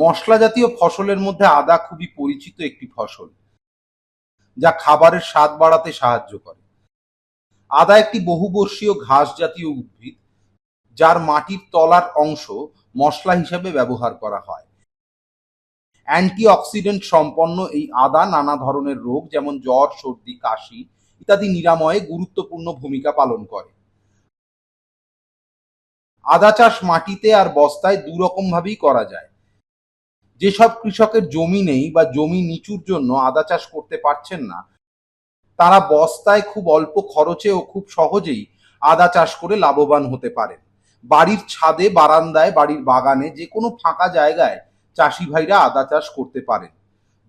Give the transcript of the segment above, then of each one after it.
মশলা জাতীয় ফসলের মধ্যে আদা খুবই পরিচিত একটি ফসল, যা খাবারের স্বাদ বাড়াতে সাহায্য করে। আদা একটি বহুবর্ষীয় ঘাস জাতীয় উদ্ভিদ, যার মাটির তলার অংশ মশলা হিসেবে ব্যবহার করা হয়। অ্যান্টিঅক্সিডেন্ট সম্পন্ন এই আদা নানা ধরনের রোগ, যেমন জ্বর, সর্দি, কাশি ইত্যাদি নিরাময়ে গুরুত্বপূর্ণ ভূমিকা পালন করে। আদা চাষ মাটিতে আর বস্তায় দু রকম ভাবেই করা যায়। যেসব কৃষকের জমি নেই বা জমি নিচুর জন্য আদা চাষ করতে পারছেন না তারা বস্তায় খুব অল্প খরচে ও খুব সহজেই আদা চাষ করে লাভবান হতে পারেন। বাড়ির ছাদে, বারান্দায়, বাড়ির বাগানে যে কোনো ফাঁকা জায়গায় চাষি ভাইরা আদা চাষ করতে পারেন।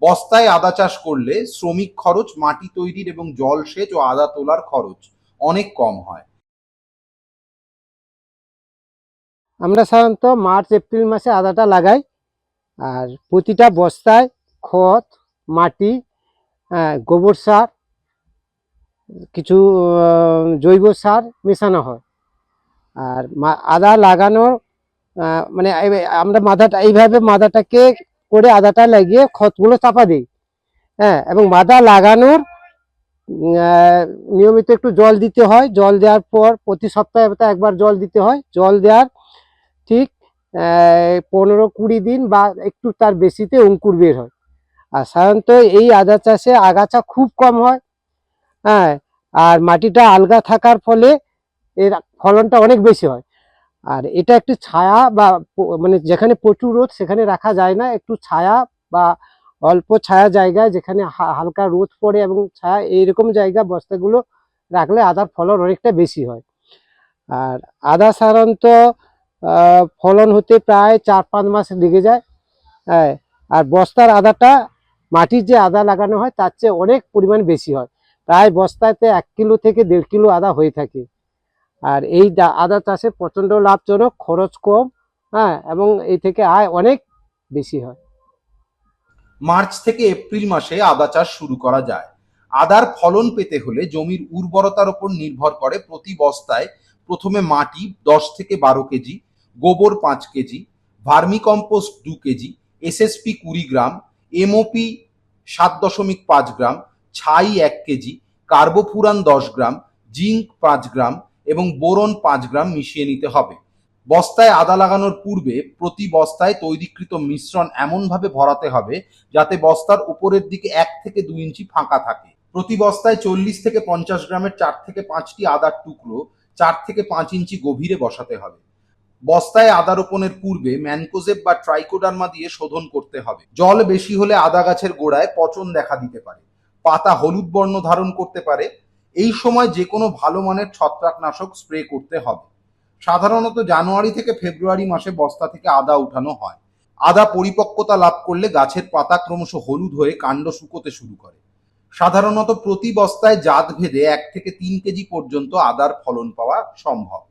বস্তায় আদা চাষ করলে শ্রমিক খরচ, মাটি তৈরির এবং জল সেচ ও আদা তোলার খরচ অনেক কম হয়। আমরা সাধারণত মার্চ, এপ্রিল মাসে আদাটা লাগাই। আর প্রতিটা বস্তায় খত, মাটি গোবর সার কিছু জৈব সার মেশানো হয়। আর আদা লাগানোর মানে আমরা মাদাটা, এইভাবে মাদাটাকে করে আদাটা লাগিয়ে খতগুলো চাপা দিই। হ্যাঁ এবং মাদা লাগানোর নিয়মিত একটু জল দিতে হয়। জল দেওয়ার পর প্রতি সপ্তাহে একবার জল দিতে হয়। জল দেওয়ার ঠিক পনেরো কুড়ি দিন বা একটু তার বেশিতে অঙ্কুর বের হয়। আর সাধারণত এই আদা চাষে আগাছা খুব কম হয়। হ্যাঁ আর মাটিটা আলগা থাকার ফলে এর ফলনটা অনেক বেশি হয়। আর এটা একটু ছায়া বা মানে যেখানে প্রচুর রোদ সেখানে রাখা যায় না। একটু ছায়া বা অল্প ছায়া জায়গায় যেখানে হালকা রোদ পড়ে এবং ছায়া এইরকম জায়গা বস্তাগুলো রাখলে আদার ফলন অনেকটা বেশি হয়। আর আদা সাধারণত ফলন হতে প্রায় চার পাঁচ মাস লেগে যায়। হ্যাঁ আর বস্তার আদাটা মাটির যে আদা লাগানো হয় তার চেয়ে অনেক পরিমাণ বেশি হয়। প্রায় বস্তাতে এক কিলো থেকে দেড় কিলো আদা হয়ে থাকে। আর এই আদা চাষে প্রচণ্ড লাভজনক, খরচ কম হ্যাঁ এবং এই থেকে আয় অনেক বেশি হয়। মার্চ থেকে এপ্রিল মাসে আদা চাষ শুরু করা যায়। আদার ফলন পেতে হলে জমির উর্বরতার উপর নির্ভর করে প্রতি বস্তায় প্রথমে মাটি দশ থেকে বারো কেজি, গোবর পাঁচ কেজি ভার্মি কম্পোস্ট দু কেজি, এসএসপি কুড়ি গ্রাম, এমওপি সাত দশমিক পাঁচ গ্রাম ছাই এক কেজি কার্বোফুরান দশ গ্রাম, জিঙ্ক পাঁচ গ্রাম এবং বোরন পাঁচ গ্রাম মিশিয়ে নিতে হবে। বস্তায় আদা লাগানোর পূর্বে প্রতি বস্তায় তৈরিকৃত মিশ্রণ এমনভাবে ভরাতে হবে যাতে বস্তার উপরের দিকে এক থেকে দুই ইঞ্চি ফাঁকা থাকে। প্রতি বস্তায় চল্লিশ থেকে পঞ্চাশ গ্রামের চার থেকে পাঁচটি আদার টুকরো চার থেকে পাঁচ ইঞ্চি গভীরে বসাতে হবে। বস্তায় আদা রোপণের পূর্বে ম্যানকোজেব বা ট্রাইকোডার্মা দিয়ে শোধন করতে হবে। জল বেশি হলে আদা গাছের গোড়ায় পচন দেখা দিতে পারে। পাতা হলুদ বর্ণ ধারণ করতে পারে, এই সময় যে কোনো ভালো মানের ছত্রাকনাশক স্প্রে করতে হবে। সাধারণত জানুয়ারি থেকে ফেব্রুয়ারি মাসে বস্তা থেকে আদা উঠানো হয়। আদা পরিপক্কতা লাভ করলে গাছের পাতা ক্রমশ হলুদ হয়ে কাণ্ড শুকোতে শুরু করে। সাধারণত প্রতি বস্তায় জাত ভেদে এক থেকে তিন কেজি পর্যন্ত আদার ফলন পাওয়া সম্ভব।